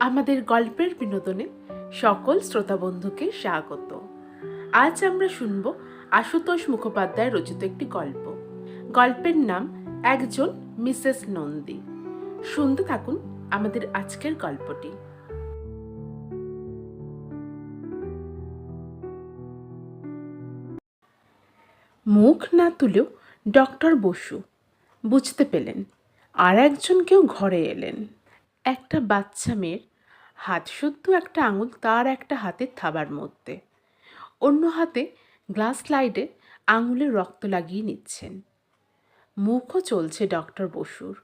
আমাদের গল্পের বিনোদনে সকল শ্রোতা বন্ধুকে স্বাগত। আজ আমরা শুনব আশুতোষ মুখোপাধ্যায় রচিত একটি গল্প। গল্পের নাম একজন মিসেস নন্দী। শুনতে থাকুন আমাদের আজকের গল্পটি। মুখ না তুলেও ডক্টর বসু, বুঝতে পেলেন, আর একজন কেউ ঘরে এলেন। একটা বাচ্চা মেয়ের হাত শুদ্ধ একটা আঙুল তার একটা হাতের থাবার মধ্যে। অন্য হাতে গ্লাস লাইডে আঙুলে রক্ত লাগিয়ে নিচ্ছেন। মুখও চলছে ডক্টর বসুর।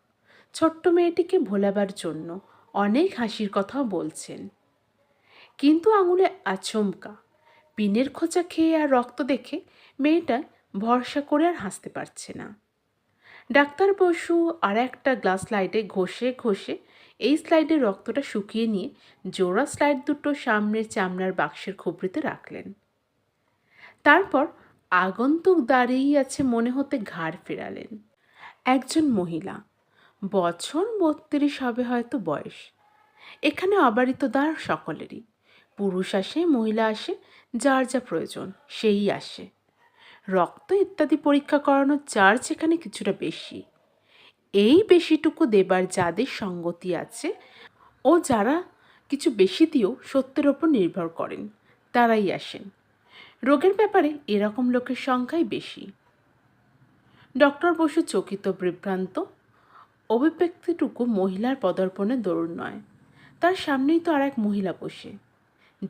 ছোট্ট মেয়েটিকে ভোলাবার জন্য অনেক হাসির কথাও বলছেন। কিন্তু আঙুলে আচমকা, পিনের খোঁচা খেয়ে আর রক্ত দেখে মেয়েটা ভরসা করে আর হাসতে পারছে না। ডাক্তার বসু আর একটা গ্লাস লাইটে ঘষে ঘষে এই স্লাইডে রক্তটা শুকিয়ে নিয়ে জোড়া স্লাইড দুটো সামনের চামড়ার বাক্সের খুবড়িতে রাখলেন। তারপর আগন্তুক দাঁড়িয়েই আছে মনে হতে ঘাড় ফেরালেন। একজন মহিলা, বছর বত্রিশ হবে হয়তো বয়স। এখানে অবারিত দ্বার সকলেরই। পুরুষ আসে, মহিলা আসে, যার যা প্রয়োজন সেই আসে। রক্ত ইত্যাদি পরীক্ষা করানোর চার্জ এখানে কিছুটা বেশি। এই বেশিটুকু দেবার যাদের সঙ্গতি আছে ও যারা কিছু বেশি দিয়েও সত্যের ওপর নির্ভর করেন, তারাই আসেন। রোগের ব্যাপারে এরকম লোকের সংখ্যাই বেশি। ডক্টর বসু চকিত বিভ্রান্ত, অভিব্যক্তিটুকু মহিলার পদার্পণে দরুন নয়। তার সামনেই তো আর এক মহিলা বসে।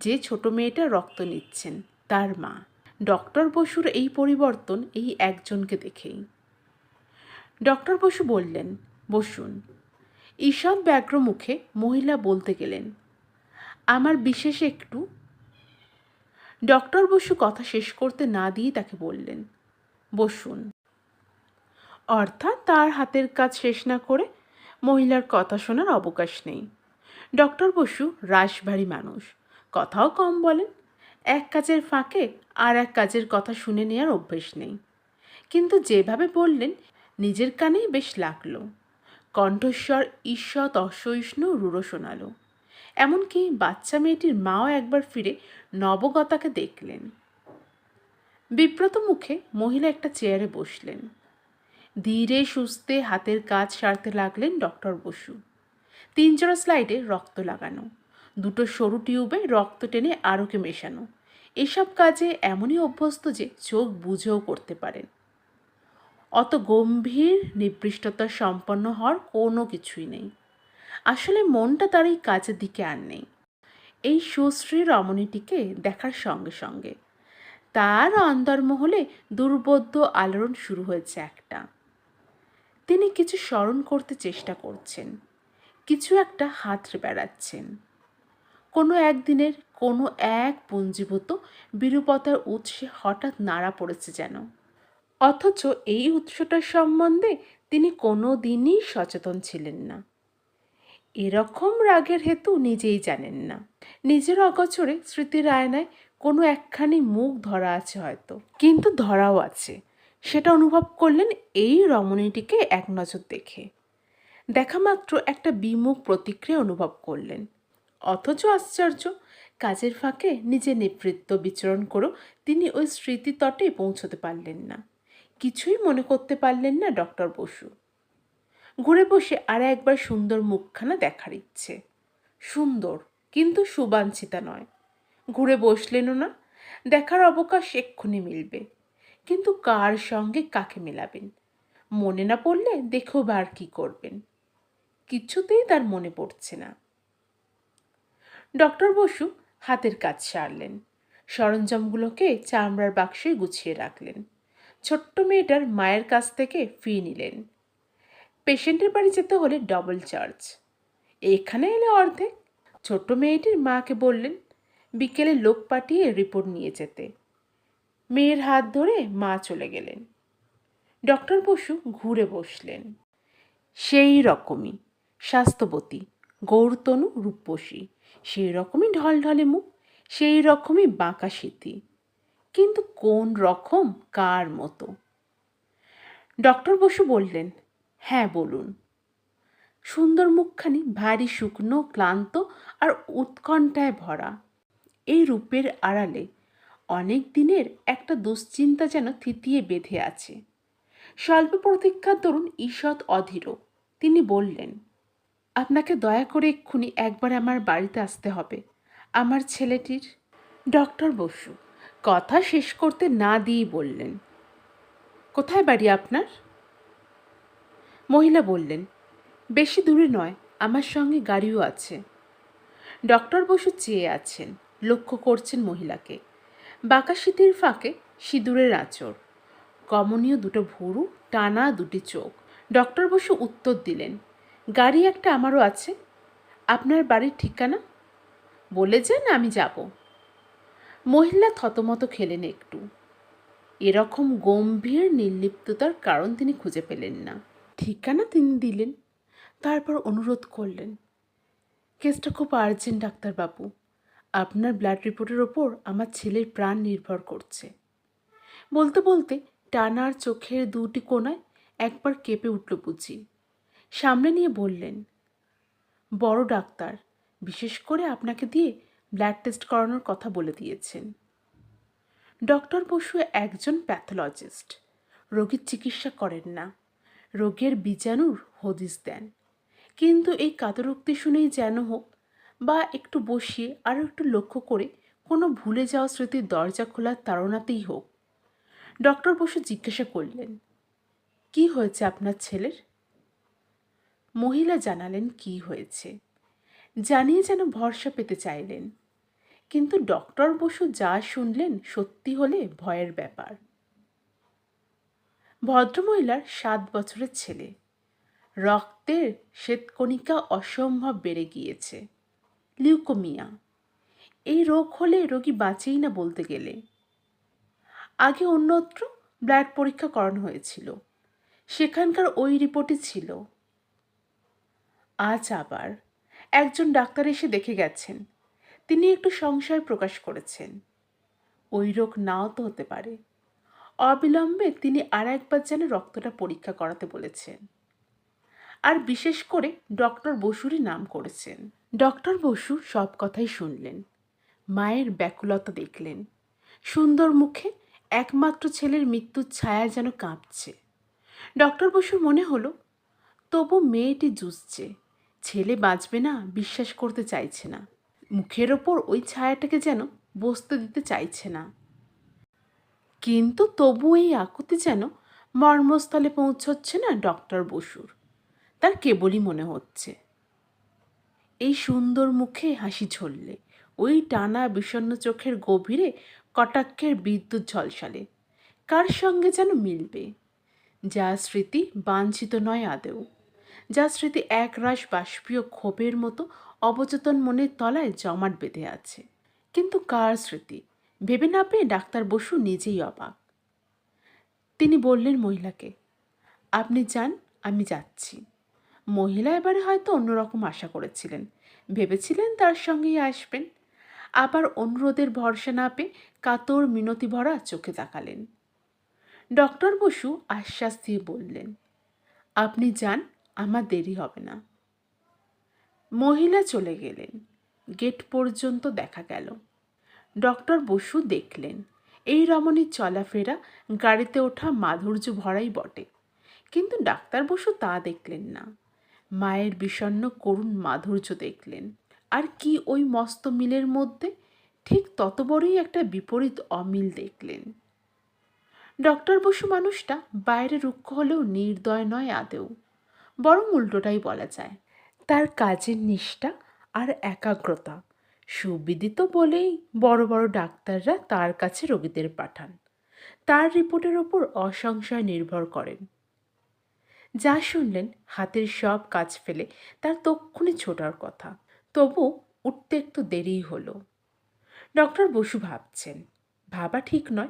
যে ছোট মেয়েটা রক্ত নিচ্ছেন, তার মা। ডক্টর বসুর এই পরিবর্তন এই একজনকে দেখেই। ডক্টর বসু বললেন, বসুন। ঈষৎ ব্যগ্র মুখে মহিলা বলতে গেলেন, আমার বিশেষ একটু। ডক্টর বসু কথা শেষ করতে না দিয়ে তাকে বললেন, বসুন। অর্থাৎ তার হাতের কাজ শেষ না করে মহিলার কথা শোনার অবকাশ নেই। ডক্টর বসু রাশভারী মানুষ, কথাও কম বলেন, এক কাজের ফাঁকে আর এক কাজের কথা শুনে নেওয়ার অভ্যেস নেই। কিন্তু যেভাবে বললেন নিজের কানেই বেশ লাগল। কণ্ঠস্বর ঈষৎ অসহিষ্ণু রুড়ো শোনালো। এমনকি বাচ্চা মেয়েটির মাও একবার ফিরে নবগতাকে দেখলেন। বিব্রত মুখে মহিলা একটা চেয়ারে বসলেন। ধীরে সুস্থে হাতের কাজ সারতে লাগলেন ডক্টর বসু। তিন জোড়া স্লাইডে রক্ত লাগানো, দুটো সরু টিউবে রক্ত টেনে আরোকে মেশানো। এসব কাজে এমনই অভ্যস্ত যে চোখ বুঝেও করতে পারেন। অত গম্ভীর নিবৃষ্টতা সম্পন্ন হওয়ার কোনো কিছুই নেই। আসলে মনটা তার এই কাজের দিকে আর নেই। এই সুশ্রী রমণীটিকে দেখার সঙ্গে সঙ্গে তার অন্তর্মহলে দুর্বোধ্য আলোড়ন শুরু হয়েছে একটা। তিনি কিছু স্মরণ করতে চেষ্টা করছেন, কিছু একটা হাতড়ে বেড়াচ্ছেন। কোনো একদিনের কোনো এক পুঞ্জীভূত বিরূপতার উৎসে হঠাৎ নাড়া পড়েছে যেন। অথচ এই উৎসটার সম্বন্ধে তিনি কোনো দিনই সচেতন ছিলেন না। এরকম রাগের হেতু নিজেই জানেন না। নিজের অগচরে স্মৃতির আয়নায় কোনো একখানি মুখ ধরা আছে হয়তো, কিন্তু ধরাও আছে। সেটা অনুভব করলেন এই রমণীটিকে এক নজর দেখে। দেখা মাত্র একটা বিমুখ প্রতিক্রিয়া অনুভব করলেন। অথচ আশ্চর্য, কাজের ফাঁকে নিজে নেতৃত্ব বিচরণ করেও তিনি ওই স্মৃতি তটে পৌঁছতে পারলেন না। কিছুই মনে করতে পারলেন না ডক্টর বসু। ঘুরে বসে আর একবার সুন্দর মুখখানা দেখার ইচ্ছে। সুন্দর, কিন্তু সুবাঞ্ছিতা নয়। ঘুরে বসলেনও না, দেখার অবকাশ এক্ষুনি মিলবে। কিন্তু কার সঙ্গে কাকে মেলাবেন? মনে না পড়লে দেখেও বা আর কী করবেন। কিছুতেই তার মনে পড়ছে না। ডক্টর বসু হাতের কাজ সারলেন। সরঞ্জামগুলোকে চামড়ার বাক্সে গুছিয়ে রাখলেন। ছোট্ট মেয়েটার মায়ের কাছ থেকে ফি নিলেন। পেশেন্টের বাড়ি যেতে হলে ডবল চার্জ এখানে এলে অর্ধেক। ছোট্ট মেয়েটির মাকে বললেন, বিকেলে লোক পাঠিয়ে রিপোর্ট নিয়ে যেতে। মেয়ের হাত ধরে মা চলে গেলেন। ডক্টর বসু ঘুরে বসলেন। সেই রকমই স্বাস্থ্যবতী, গৌরতনু রূপসী। সেই রকমই ঢলঢলে মুখ, সেই রকমই বাঁকা স্মৃতি কিন্তু কোন রকম কার মতো? ডক্টর বসু বললেন হ্যাঁ বলুন। সুন্দর মুখখানি, ভারী শুকনো, ক্লান্ত আর উৎকণ্ঠায় ভরা। এই রূপের আড়ালে অনেক দিনের একটা দুশ্চিন্তা যেন থিতিয়ে বেঁধে আছে। স্বল্প প্রতীক্ষার দরুন ঈষৎ অধীর। তিনি বললেন, আপনাকে দয়া করে এক্ষুনি একবার আমার বাড়িতে আসতে হবে, আমার ছেলেটির ডক্টর বসু কথা শেষ করতে না দিয়েই বললেন, কোথায় বাড়ি আপনার? মহিলা বললেন, বেশি দূরে নয়, আমার সঙ্গে গাড়িও আছে। ডক্টর বসু চেয়ে আছেন, লক্ষ্য করছেন মহিলাকে। বাঁকা শীতের ফাঁকে সিঁদুরের আঁচড়। কমনীয় দুটো ভুরু, টানা দুটি চোখ। ডক্টর বসু উত্তর দিলেন, গাড়ি একটা আমারও আছে, আপনার বাড়ির ঠিকানা? বলে যান, আমি যাব। মহিলা থতমত খেলেন একটু। এরকম গম্ভীর নির্লিপ্ততার কারণ তিনি খুঁজে পেলেন না। ঠিকানা তিনি দিলেন। তারপর অনুরোধ করলেন, কেসটা খুব আর্জেন্ট, ডাক্তারবাবু। আপনার ব্লাড রিপোর্টের ওপর আমার ছেলের প্রাণ নির্ভর করছে। বলতে বলতে টানার চোখের দুটি কোণায় একবার কেঁপে উঠল বুঝি। সামনে নিয়ে বললেন, বড় ডাক্তার, বিশেষ করে আপনাকে দিয়ে ব্লাড টেস্ট করানোর কথা বলে দিয়েছেন। ডক্টর বসু একজন প্যাথোলজিস্ট। রোগীর চিকিৎসা করেন না। রোগের বীজাণুর হদিস দেন। কিন্তু এই কাতরোক্তি শুনেই যেন হোক বা একটু বসিয়ে আরও একটু লক্ষ্য করে কোনো ভুলে যাওয়া স্মৃতির দরজা খোলার তাড়নাতেই হোক। ডক্টর বসু জিজ্ঞাসা করলেন, কি হয়েছে আপনার ছেলের? মহিলা জানালেন, কি হয়েছে? জানিয়ে যেন ভরসা পেতে চাইলেন। কিন্তু ডক্টর বসু যা শুনলেন সত্যি হলে ভয়ের ব্যাপার। ভদ্রমহিলার সাত বছরের ছেলে। রক্তের শ্বেতকণিকা অসম্ভব বেড়ে গিয়েছে। লিউকোমিয়া। এই রোগ হলে রোগী বাঁচেই না বলতে গেলে। আগে অন্যত্র ব্লাড পরীক্ষা করানো হয়েছিল। সেখানকার ওই রিপোর্টই ছিল। আজ আবার একজন ডাক্তার এসে দেখে গেছেন। তিনি একটু সংশয় প্রকাশ করেছেন। ওই রোগ নাও তো হতে পারে। অবিলম্বে তিনি আর একবার যেন রক্তটা পরীক্ষা করাতে বলেছেন। আর বিশেষ করে ডক্টর বসুরই নাম করেছেন। ডক্টর বসু সব কথাই শুনলেন। মায়ের ব্যাকুলতা দেখলেন। সুন্দর মুখে একমাত্র ছেলের মৃত্যুর ছায়া যেন কাঁপছে। ডক্টর বসুর মনে হলো, তবু মেয়েটি জুঝছে ছেলে বাঁচবে না, বিশ্বাস করতে চাইছে না। মুখের ওপর ওই ছায়াটাকে যেন বসতে দিতে চাইছে না। কিন্তু তবু এই আকুতি যেন মর্মস্থলে পৌঁছচ্ছে না ডক্টর বসুর। তার কেবলই মনে হচ্ছে। এই সুন্দর মুখে হাসি ঝরলে ওই টানা বিষণ্ন চোখের গভীরে কটাক্ষের বিদ্যুৎ ঝলসালে, কার সঙ্গে যেন মিলবে? যা স্মৃতি বাঞ্ছিত নয় আদেও যা স্মৃতি একরাশ বাষ্পীয় ক্ষোভের মতো অবচেতন মনের তলায় জমাট বেঁধে আছে। কিন্তু কার স্মৃতি? ভেবে না পেয়ে ডাক্তার বসু নিজেই অবাক। তিনি বললেন, মহিলাকে, আপনি যান, আমি যাচ্ছি। মহিলা এবারে হয়তো অন্যরকম আশা করেছিলেন। ভেবেছিলেন তার সঙ্গেই আসবেন। আবার অনুরোধের ভরসা না পেয়ে কাতর মিনতি ভরা চোখে তাকালেন। ডক্টর বসু আশ্বাস দিয়ে বললেন, আপনি যান, আমার দেরি হবে না। মহিলা চলে গেলেন। গেট পর্যন্ত দেখা গেল। ডক্টর বসু দেখলেন, এই রমণীর চলাফেরা গাড়িতে ওঠা মাধুর্য ভরাই বটে। কিন্তু ডাক্তার বসু তা দেখলেন না। মায়ের বিষণ্ন করুণ মাধুর্য দেখলেন। আর কি ওই মস্ত মিলের মধ্যে? ঠিক তত বড়ই একটা বিপরীত অমিল দেখলেন। ডক্টর বসু মানুষটা বাইরে রুক্ষ হলেও নির্দয় নয় আদেও বরং উল্টোটাই বলা যায়। তার কাজের নিষ্ঠা আর একাগ্রতা। সুবিদিত বলেই বড় বড় ডাক্তাররা তার কাছে রোগীদের পাঠান। তার রিপোর্টের ওপর অসংশয় নির্ভর করেন। যা শুনলেন হাতের সব কাজ ফেলে তার তক্ষণে ছোটার কথা। তবু উঠতে একটু দেরিই হলো। ডক্টর বসু ভাবছেন। ভাবা ঠিক নয়,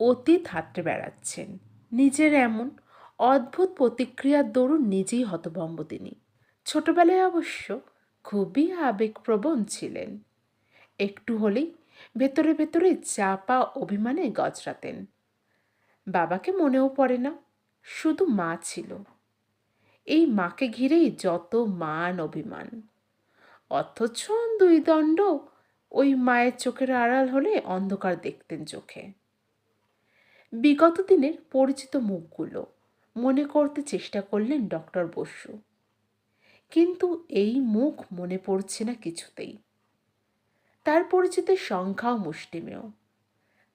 অতীত হাতড়ে বেড়াচ্ছেন। নিজের এমন অদ্ভুত প্রতিক্রিয়ার দরুন নিজেই হতভম্ব তিনি। ছোটবেলায় অবশ্য খুবই আবেগপ্রবণ ছিলেন। একটু হলেই ভেতরে ভেতরে চাপা অভিমানে গজরাতেন। বাবাকে মনেও পড়ে না, শুধু মা ছিল। এই মাকে ঘিরেই যত মান অভিমান, অথচ দুই দণ্ড ওই মায়ের চোখের আড়াল হলে অন্ধকার দেখতেন চোখে। বিগত দিনের পরিচিত মুখগুলো মনে করতে চেষ্টা করলেন ডক্টর বসু। কিন্তু এই মুখ মনে পড়ছে না কিছুতেই। তার পরিচিতের সংখ্যাও মুষ্টিমেয়।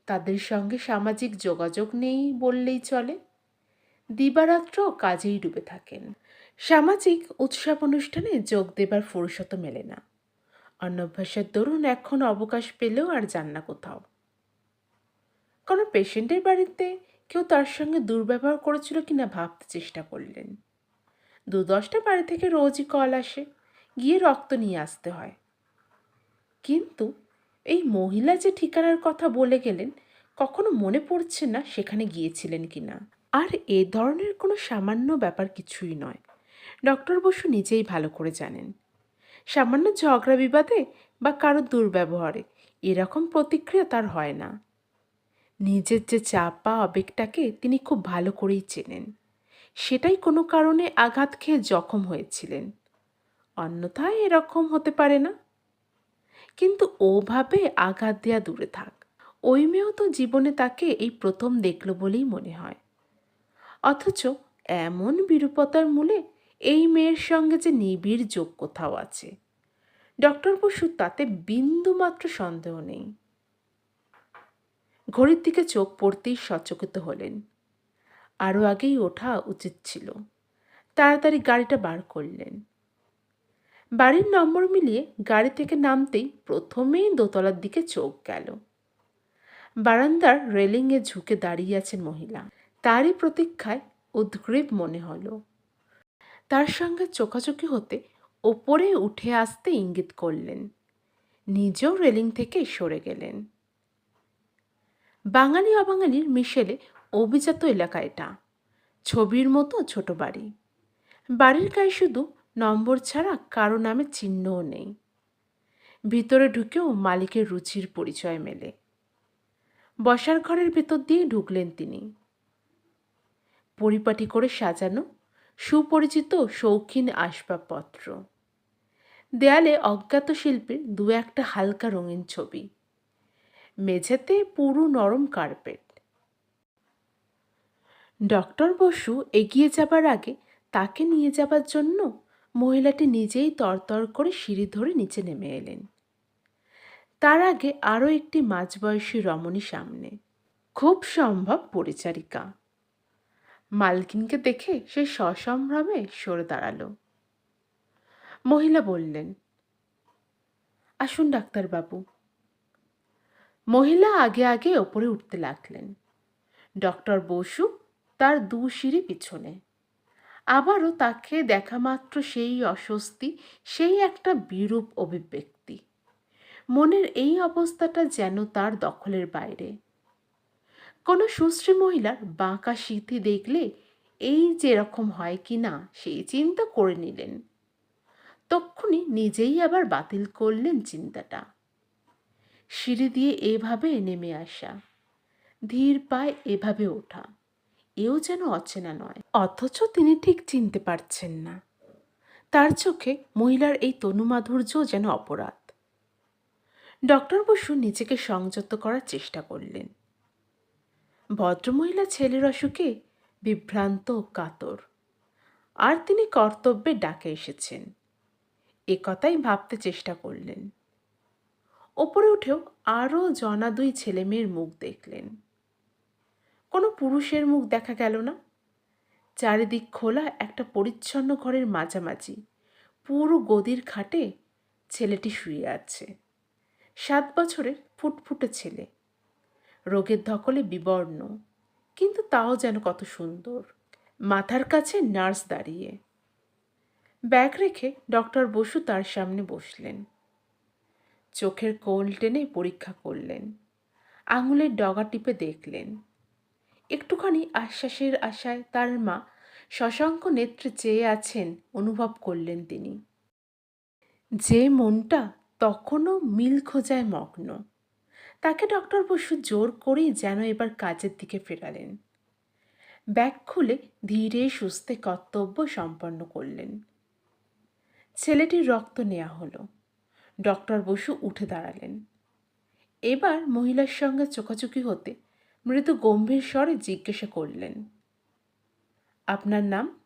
তাদের সঙ্গে সামাজিক যোগাযোগ নেই বললেই চলে। দিবারাত্র কাজেই ডুবে থাকেন। সামাজিক উৎসব অনুষ্ঠানে যোগ দেবার ফুরসত মেলে না। অন্নভ্যাসের দরুন এখন অবকাশ পেলেও আর যান না কোথাও। কোনো পেশেন্টের বাড়িতে কেউ তার সঙ্গে দুর্ব্যবহার করেছিল কিনা ভাবতে চেষ্টা করলেন। দু দশটা বাড়ি থেকে রোজই কল আসে, গিয়ে রক্ত নিয়ে আসতে হয়। কিন্তু এই মহিলা যে ঠিকানার কথা বলে গেলেন, কখনো মনে পড়ছে না সেখানে গিয়েছিলেন কিনা। আর এ ধরনের কোনো সামান্য ব্যাপার কিছুই নয়। ডক্টর বসু নিজেই ভালো করে জানেন। সামান্য ঝগড়া বিবাদে বা কারও দুর্ব্যবহারে এরকম প্রতিক্রিয়া তার হয় না। নিজের যে চাপা আবেগটাকে তিনি খুব ভালো করেই চেনেন। সেটাই কোনো কারণে আঘাত খেয়ে জখম হয়েছিলেন। অন্যথায় এরকম হতে পারে না। কিন্তু ওভাবে আঘাত দেয়া দূরে থাক। ওই মেয়েও তো জীবনে তাকে এই প্রথম দেখল বলেই মনে হয়। অথচ এমন বিরূপতার মূলে এই মেয়ের সঙ্গে যে নিবিড় যোগ কোথাও আছে। ডক্টর বসু তাতে বিন্দুমাত্র সন্দেহ নেই। ঘড়ির দিকে চোখ পড়তেই সচকিত হলেন। আরও আগেই ওঠা উচিত ছিল। তাড়াতাড়ি গাড়িটা বার করলেন। বাড়ির নম্বর মিলিয়ে গাড়ি থেকে নামতেই প্রথমেই দোতলার দিকে চোখ গেল। বারান্দার রেলিংয়ে ঝুঁকে দাঁড়িয়ে আছেন মহিলা। তারই প্রতীক্ষায় উদ্গ্রীব মনে হলো। তার সঙ্গে চোখাচোখি হতে ওপরে উঠে আসতে ইঙ্গিত করলেন। নিজেও রেলিং থেকে সরে গেলেন। বাঙালি অবাঙালির মিশেলে অভিজাত এলাকা এটা। ছবির মতো ছোট বাড়ি। বাড়ির গায়ে শুধু নম্বর ছাড়া কারও নামে চিহ্নও নেই। ভিতরে ঢুকেও মালিকের রুচির পরিচয় মেলে। বসার ঘরের ভেতর দিয়ে ঢুকলেন তিনি। পরিপাটি করে সাজানো সুপরিচিত শৌখিন আসবাবপত্র। দেয়ালে অজ্ঞাত শিল্পীর দু একটা হালকা রঙিন ছবি। মেঝেতে পুরু নরম কার্পেট। ডক্টর বসু এগিয়ে যাবার আগে তাকে নিয়ে যাবার জন্য মহিলাটি নিজেই তরতর করে সিঁড়ি ধরে নিচে নেমে এলেন। তার আগে আরও একটি মাঝবয়সী রমণী সামনে। খুব সম্ভব পরিচারিকা। মালকিনকে দেখে সে সসম্ভ্রমে সরে দাঁড়াল। মহিলা বললেন, আসুন ডাক্তারবাবু। মহিলা আগে আগে ওপরে উঠতে লাগলেন। ডক্টর বসু তার দু সিঁড়ি পিছনে। আবারও তাকে দেখা মাত্র সেই অস্বস্তি, সেই একটা বিরূপ অভিব্যক্তি। মনের এই অবস্থাটা যেন তার দখলের বাইরে। কোনো সুশ্রী মহিলার বাঁকা স্মৃতি দেখলে এই যেরকম হয় কি না, সেই চিন্তা করে নিলেন। তক্ষুনি নিজেই আবার বাতিল করলেন চিন্তাটা। সিঁড়ি দিয়ে এভাবে নেমে আসা, ধীর পায়ে এভাবে ওঠা। এও যেন অচেনা নয়। অথচ তিনি ঠিক চিনতে পারছেন না। তার চোখে মহিলার এই তনুমাধুর্য যেন অপরাধ। ডক্টর বসু নিজেকে সংযত করার চেষ্টা করলেন। ভদ্রমহিলা ছেলের অসুখে বিভ্রান্ত কাতর। আর তিনি কর্তব্যে ডাকে এসেছেন। এ কথাই ভাবতে চেষ্টা করলেন। ওপরে উঠেও আরও জনা দুই ছেলে মেয়ের মুখ দেখলেন। কোনো পুরুষের মুখ দেখা গেল না। চারিদিক খোলা একটা পরিচ্ছন্ন ঘরের মাঝামাঝি। পুরো গদির খাটে ছেলেটি শুয়ে আছে। সাত বছরের ফুটফুটে ছেলে। রোগের ধকলে বিবর্ণ, কিন্তু তাও যেন কত সুন্দর। মাথার কাছে নার্স দাঁড়িয়ে। ব্যাগ রেখে ডক্টর বসু তার সামনে বসলেন। চোখের কোল টেনে পরীক্ষা করলেন। আঙুলের ডগা টিপে দেখলেন। একটুখানি আশ্বাসের আশায় তার মা শশাঙ্ক নেত্রে চেয়ে আছেন অনুভব করলেন তিনি। যে মনটা তখনও মিল খোঁজায় মগ্ন। তাকে ডক্টর বসু জোর করেই যেন এবার কাজের দিকে ফেরালেন। ব্যাগ খুলে ধীরে সুস্থে কর্তব্য সম্পন্ন করলেন। ছেলেটির রক্ত নেওয়া হলো। ডক্টর বসু উঠে দাঁড়ালেন। এবার মহিলার সঙ্গে চোখাচোখি হতে মৃদু গম্ভীর স্বরে জিজ্ঞাসা করলেন, আপনার নাম?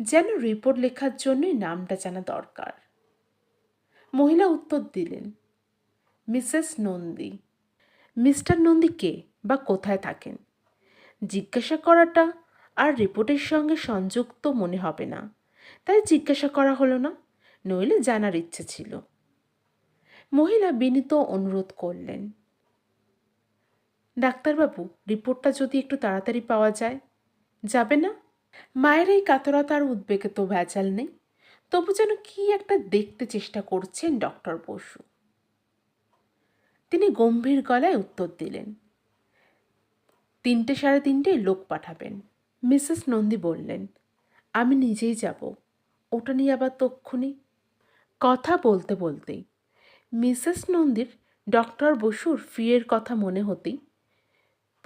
যেন রিপোর্ট লেখার জন্যই নামটা জানা দরকার। মহিলা উত্তর দিলেন, মিসেস নন্দী। মিস্টার নন্দী কে বা কোথায় থাকেন? জিজ্ঞাসা করাটা আর রিপোর্টের সঙ্গে সংযুক্ত মনে হবে না, তাই জিজ্ঞাসা করা হলো না, নইলে জানার ইচ্ছে ছিল। মহিলা বিনীত অনুরোধ করলেন ডাক্তারবাবু, রিপোর্টটা যদি একটু তাড়াতাড়ি পাওয়া যায়। যাবে না? মায়ের এই কাতরতার উদ্বেগে তো ভেজাল নেই। তবু যেন কি একটা দেখতে চেষ্টা করছেন ডক্টর বসু। তিনি গম্ভীর গলায় উত্তর দিলেন, তিনটে সাড়ে তিনটে লোক পাঠাবেন। মিসেস নন্দী বললেন, আমি নিজেই যাব, ওটা নিয়ে আবার তক্ষুনি। কথা বলতে বলতেই মিসেস নন্দীর ডক্টর বসুর ফিয়ের কথা মনে হতেই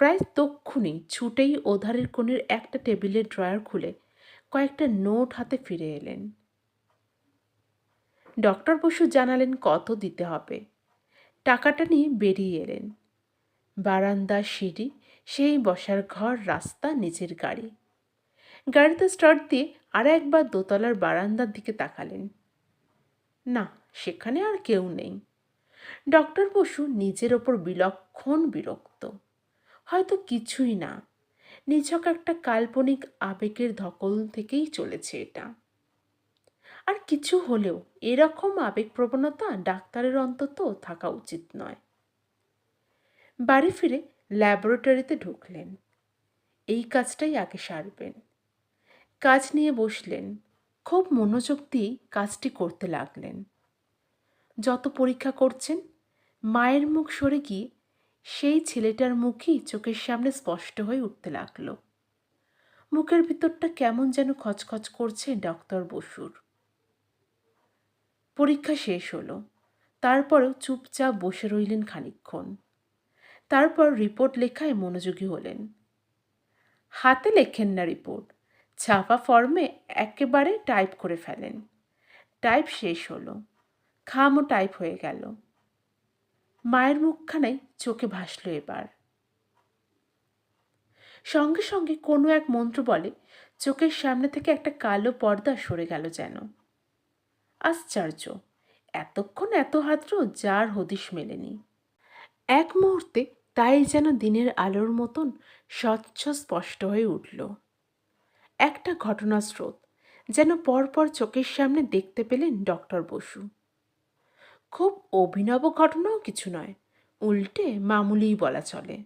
প্রায় তক্ষুনি ছুটেই ওধারের কোণের একটা টেবিলের ড্রয়ার খুলে কয়েকটা নোট হাতে ফিরে এলেন। ডক্টর বসু জানালেন কত দিতে হবে। টাকাটা নিয়ে বেরিয়ে এলেন। বারান্দা, সিঁড়ি, সেই বসার ঘর, রাস্তা, নিজের গাড়ি। গাড়িতে স্টার্ট দিয়ে আর একবার দোতলার বারান্দার দিকে তাকালেন। না, সেখানে আর কেউ নেই। ডক্টর বসু নিজের ওপর বিলক্ষণ বিরক্ত। হয়তো কিছুই না। নিছক একটা কাল্পনিক আবেগের ধকল থেকেই চলেছে এটা। আর কিছু হলেও এরকম আবেগ প্রবণতা ডাক্তারের অন্তত থাকা উচিত নয়। বাড়ি ফিরে ল্যাবরেটরিতে ঢুকলেন। এই কাজটাই আগে সারবেন। কাজ নিয়ে বসলেন। খুব মনোযোগ দিয়ে কাজটি করতে লাগলেন। যত পরীক্ষা করছেন, মায়ের মুখ সরে গিয়ে সেই ছেলেটার মুখই চোখের সামনে স্পষ্ট হয়ে উঠতে লাগল। মুখের ভিতরটা কেমন যেন খচখচ করছে ডক্টর বসুর। পরীক্ষা শেষ হলো। তারপরেও চুপচাপ বসে রইলেন খানিক্ষণ তারপর রিপোর্ট লেখায় মনোযোগী হলেন। হাতে লেখেন না রিপোর্ট। ছাপা ফর্মে একেবারে টাইপ করে ফেলেন। টাইপ শেষ হলো। খামও টাইপ হয়ে গেল। মায়ের মুখখানাই চোখে ভাসল এবার। সঙ্গে সঙ্গে কোনো এক মন্ত্র বলে, চোখের সামনে থেকে একটা কালো পর্দা সরে গেল যেন। আশ্চর্য, এতক্ষণ এত হাত্র যার হদিশ মেলেনি। এক মুহূর্তে তাই যেন দিনের আলোর মতন স্বচ্ছ স্পষ্ট হয়ে উঠল। একটা ঘটনার স্রোত যেন পরপর চোখের সামনে দেখতে পেলেন ডক্টর বসু। খুব অভিনব ঘটনাও কিছু নয়। উল্টে মামুলিই বলা চলে।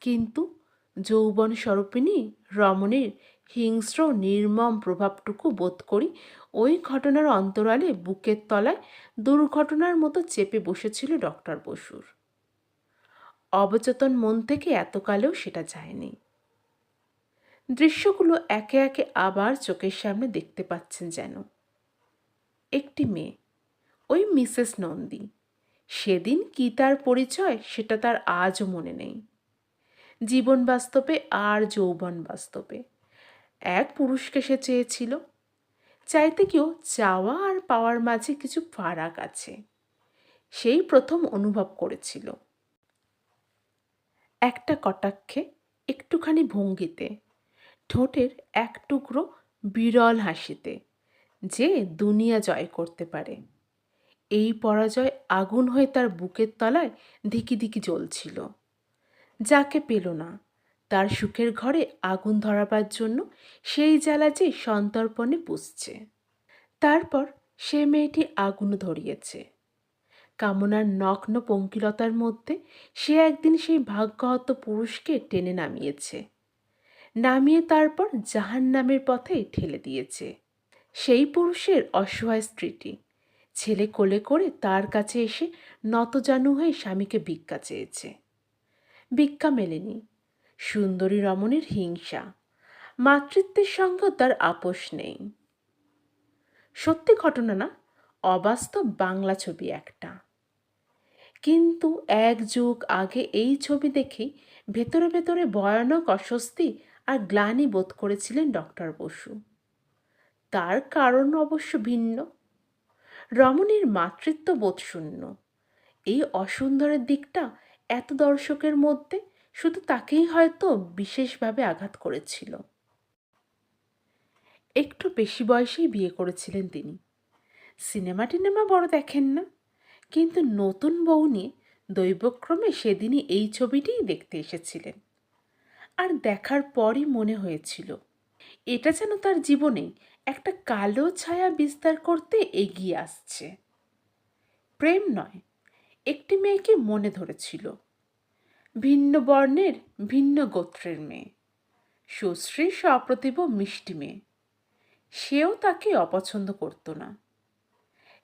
কিন্তু যৌবন স্বরূপিণী রমণীর হিংস্র নির্মম প্রভাবটুকু বোধ করি ওই ঘটনার অন্তরালে বুকের তলায় দুর্ঘটনার মতো চেপে বসেছিল ডক্টর বসুর। অবচেতন মন থেকে এতকালেও সেটা যায়নি। দৃশ্যগুলো একে একে আবার চোখের সামনে দেখতে পাচ্ছেন যেন। একটি মেয়ে ওই মিসেস নন্দী। সেদিন কি তার পরিচয় সেটা তার আজও মনে নেই। জীবন বাস্তবে আর যৌবন বাস্তবে। এক পুরুষকে সে চেয়েছিল। চাইতে কেউ চাওয়া আর পাওয়ার মাঝে কিছু ফারাক আছে। সেই প্রথম অনুভব করেছিল। একটা কটাক্ষে একটুখানি ভঙ্গিতে, ঠোঁটের এক টুকরো বিরল হাসিতে, যে দুনিয়া জয় করতে পারে। এই পরাজয় আগুন হয়ে তার বুকের তলায় ধিকি ধিকি জ্বলছিল। যাকে পেল না। তার সুখের ঘরে আগুন ধরাবার জন্য সেই জ্বালা যে সন্তর্পণে পুষছে। তারপর সে মেয়েটি আগুন ধরিয়েছে। কামনার নগ্ন পঙ্কিলতার মধ্যে সে একদিন সেই ভাগ্যহত পুরুষকে টেনে নামিয়েছে। নামিয়ে তারপর জাহান নামের পথে ঠেলে দিয়েছে। সেই পুরুষের অসহায় স্ত্রীটি ছেলে কোলে করে তার কাছে এসে নতজানু হয়ে স্বামীকে ভিক্ষা চেয়েছে। ভিক্ষা মেলেনি। সুন্দরী রমণের হিংসা। মাতৃত্বের সঙ্গেও তার আপোষ নেই। সত্যি ঘটনা না, অবাস্তব বাংলা ছবি একটা। কিন্তু এক যুগ আগে এই ছবি দেখেই ভেতরে ভেতরে ভয়ানক অস্বস্তি আর গ্লানি বোধ করেছিলেন ডক্টর বসু। তার কারণ অবশ্য ভিন্ন। রমণীর মাতৃত্ব বোধশূন্য এই অসুন্দরের দিকটা এত দর্শকের মধ্যে শুধু তাকেই হয়তো বিশেষভাবে আঘাত করেছিল। একটু বেশি বয়সেই বিয়ে করেছিলেন তিনি। সিনেমা টিনেমা বড় দেখেন না, কিন্তু নতুন বউ নিয়ে দৈবক্রমে সেদিনই এই ছবিটিই দেখতে এসেছিলেন। আর দেখার পরই মনে হয়েছিল, এটা যেন তার জীবনে একটা কালো ছায়া বিস্তার করতে এগিয়ে আসছে। প্রেম নয়, একটি মেয়েকে মনে ধরেছিল। ভিন্ন বর্ণের, ভিন্ন গোত্রের মেয়ে। সুশ্রী, সপ্রতিভ, মিষ্টি মেয়ে। সেও তাকে অপছন্দ করত না।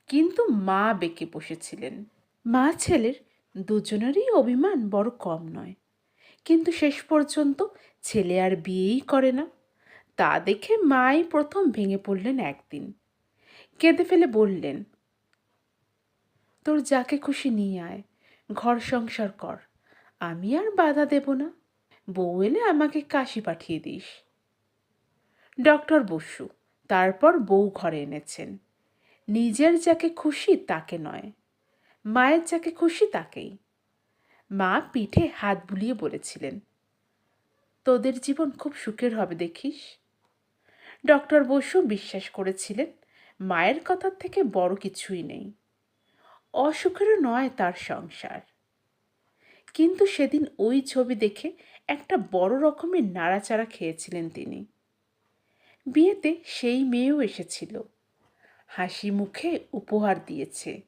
কিন্তু মা বেঁকে বসেছিলেন। মা ছেলের দুজনেরই অভিমান বড় কম নয়। কিন্তু শেষ পর্যন্ত ছেলে আর বিয়েই করে না। তা দেখে মাই প্রথম ভেঙে পড়লেন একদিন। কেঁদে ফেলে বললেন, তোর যাকে খুশি নিয়ে আয়, ঘর সংসার কর, আমি আর বাধা দেব না। বউ এলে আমাকে কাশি পাঠিয়ে দিস। ডক্টর বসু তারপর বউ ঘরে এনেছেন। নিজের যাকে খুশি তাকে নয়, মায়ের যাকে খুশি তাকেই। মা পিঠে হাত বুলিয়ে বলেছিলেন, তোদের জীবন খুব সুখের হবে দেখিস। ডক্টর বসু বিশ্বাস করেছিলেন, মায়ের কথার থেকে বড় কিছুই নেই। অসুখেরও নয় তার সংসার। কিন্তু সেদিন ওই ছবি দেখে একটা বড় রকমের নাড়াচাড়া খেয়েছিলেন তিনি। বিয়েতে সেই মেয়েও এসেছিল। হাসি মুখে উপহার দিয়েছে।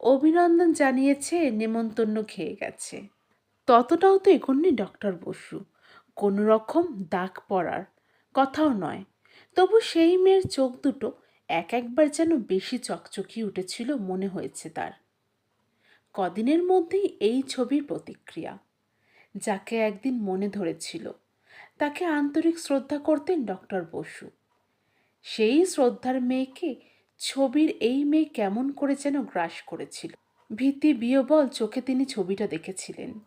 অভিনন্দন জানিয়েছে নেমন্তন্ন খেয়ে গেছে। ততটাও তো এগোননি ডক্টর বসু। কোনো রকম দাগ পড়ার কথাও নয়। তবু সেই মেয়ের চোখ দুটো এক একবার যেন বেশি চকচকি উঠেছিল মনে হয়েছে তার। কদিনের মধ্যেই এই ছবির প্রতিক্রিয়া। যাকে একদিন মনে ধরেছিল, তাকে আন্তরিক শ্রদ্ধা করতেন ডক্টর বসু। সেই শ্রদ্ধার মেয়েকে ছবির এই মেয়ে কেমন করে যেন গ্রাস করেছিল, ভীতি বিয়বল চোখে তিনি ছবিটা দেখেছিলেন।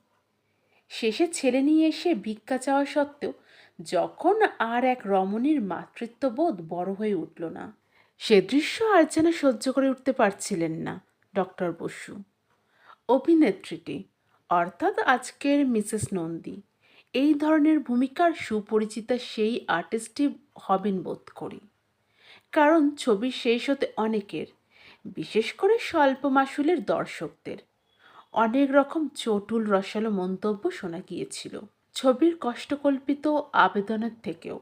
শেষে ছেলে নিয়ে এসে ভিক্ষা চাওয়া সত্ত্বেও যখন আর এক রমণীর মাতৃত্ববোধ বড় হয়ে উঠল না, সে দৃশ্য আর যেন সহ্য করে উঠতে পারছিলেন না ডক্টর বসু। অভিনেত্রীটি, অর্থাৎ আজকের মিসেস নন্দী, এই ধরনের ভূমিকার সুপরিচিতা সেই আর্টিস্টই হবেন বোধ করি। কারণ ছবি শেষ হতে অনেকের, বিশেষ করে স্বল্প মাসুলের দর্শকদের, অনেক রকম চটুল রসালো মন্তব্য শোনা গিয়েছিল। ছবির কষ্টকল্পিত আবেদনের থেকেও।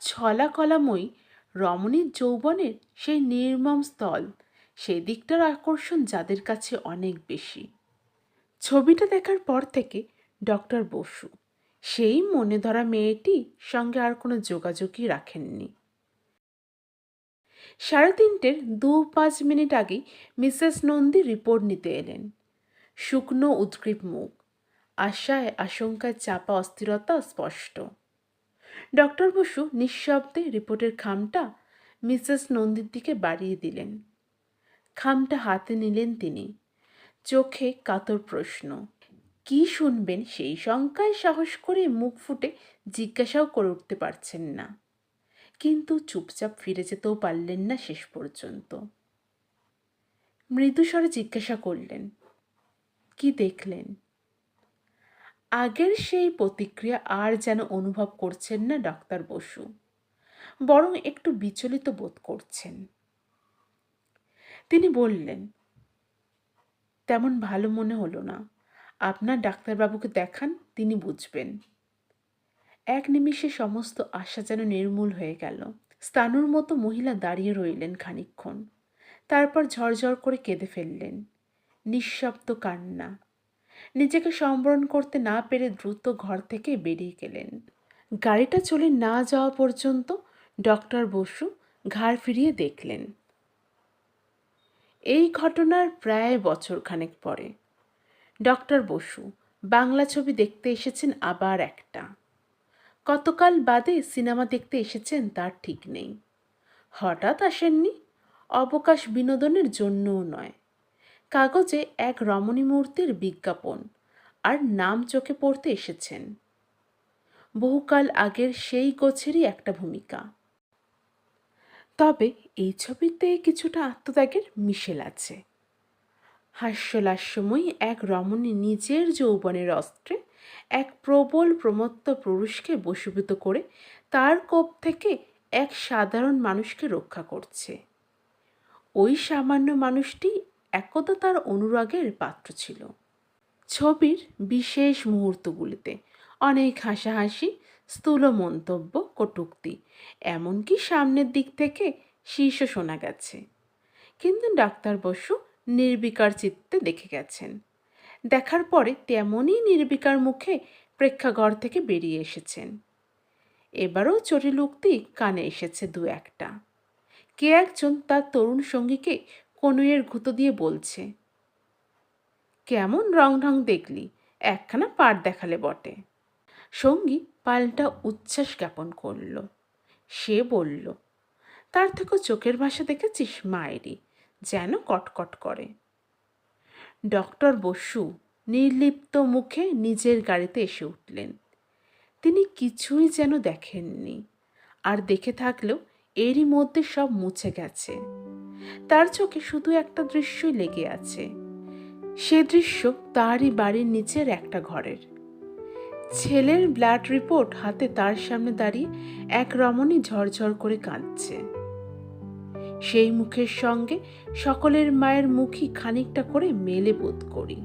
ছলা কলাময়ী রমণীর যৌবনের সেই নির্মম স্থল, সেই দিকটার আকর্ষণ যাদের কাছে অনেক বেশি। ছবিটা দেখার পর থেকে ডক্টর বসু, সেই মনে ধরা মেয়েটি সঙ্গে আর কোনো যোগাযোগই রাখেননি। সাড়ে তিনটের দু পাঁচ মিনিট আগেই মিসেস নন্দী রিপোর্ট নিতে এলেন। শুকনো উদ্গ্রীব মুখ আশায় আশঙ্কায় চাপা অস্থিরতা স্পষ্ট। ডক্টর বসু নিঃশব্দে রিপোর্টের খামটা মিসেস নন্দীর দিকে বাড়িয়ে দিলেন। খামটা হাতে নিলেন তিনি। চোখে কাতর প্রশ্ন, কি শুনবেন? সেই শঙ্কায় সাহস করে মুখ ফুটে জিজ্ঞাসাও করে উঠতে পারছেন না। কিন্তু চুপচাপ ফিরে যেতেও পারলেন না শেষ পর্যন্ত। মৃদুস্বরে জিজ্ঞাসা করলেন, কি দেখলেন? আগের সেই প্রতিক্রিয়া আর যেন অনুভব করছেন না ডাক্তার বসু, বরং একটু বিচলিত বোধ করছেন। তিনি বললেন, তেমন ভালো মনে হলো না। আপনার ডাক্তারবাবুকে দেখান, তিনি বুঝবেন। এক নিমিষে সমস্ত আশা যেন নির্মূল হয়ে গেল। স্থানুর মতো মহিলা দাঁড়িয়ে রইলেন খানিক্ষণ তারপর ঝরঝর করে কেঁদে ফেললেন। নিঃশব্দ কান্না। নিজেকে সম্বরণ করতে না পেরে দ্রুত ঘর থেকে বেরিয়ে গেলেন। গাড়িটা চলে না যাওয়া পর্যন্ত ডক্টর বসু ঘাড় ফিরিয়ে দেখলেন। এই ঘটনার প্রায় বছরখানেক পরে। ডক্টর বসু বাংলা ছবি দেখতে এসেছেন আবার একটা। কতকাল বাদে সিনেমা দেখতে এসেছেন তার ঠিক নেই। হঠাৎ আসেননি, অবকাশ বিনোদনের জন্যও নয়। কাগজে এক রমণী মূর্তির বিজ্ঞাপন, আর নাম চোখে পড়তে এসেছেন। বহুকাল আগের সেই গোছেরই একটা ভূমিকা। তবে এই ছবিতে কিছুটা আত্মত্যাগের মিশেল আছে। হাস্যলাস্যময়ী এক রমণী নিজের যৌবনের অস্ত্রে এক প্রবল প্রমত্ত পুরুষকে বশীভূত করে তার কোপ থেকে এক সাধারণ মানুষকে রক্ষা করছে। ওই সামান্য মানুষটি একদা তার অনুরাগের পাত্র ছিল। ছবির বিশেষ মুহূর্তগুলিতে অনেক হাসাহাসি, স্থূল মন্তব্য, কটূক্তি, এমনকি সামনের দিক থেকে শীর্ষ শোনা গেছে। কিন্তু ডাক্তার বসু নির্বিকার চিত্তে দেখে গেছেন। দেখার পরে তেমনই নির্বিকার মুখে প্রেক্ষাগর থেকে বেরিয়ে এসেছেন। এবারও চটিল উক্তি কানে এসেছে দু একটা। কে একজন তার তরুণ সঙ্গীকে কনুয়ের গুঁতো দিয়ে বলছে, কেমন রং ঢং দেখলি? একখানা পাট দেখালে বটে। সঙ্গী পাল্টা উচ্ছ্বাস জ্ঞাপন করল। সে বলল, তার থেকেও চোখের ভাষা দেখেছিস, মায়েরই, যেন কটকট করে। ডক্টর বসু নির্লিপ্ত মুখে নিজের গাড়িতে এসে উঠলেন। তিনি কিছুই যেন দেখেননি, আর দেখে থাকলেও এরই মধ্যে সব মুছে গেছে। তার চোখে শুধু একটা দৃশ্যই লেগে আছে। সে দৃশ্য তারই বাড়ির নিচের একটা ঘরের। ছেলের ব্লাড রিপোর্ট হাতে তার সামনে দাঁড়িয়ে এক রমণী ঝরঝর করে কাঁদছে। সেই মুখের সঙ্গে সকলের মায়ের মুখই খানিকটা করে মেলে বোধ করি।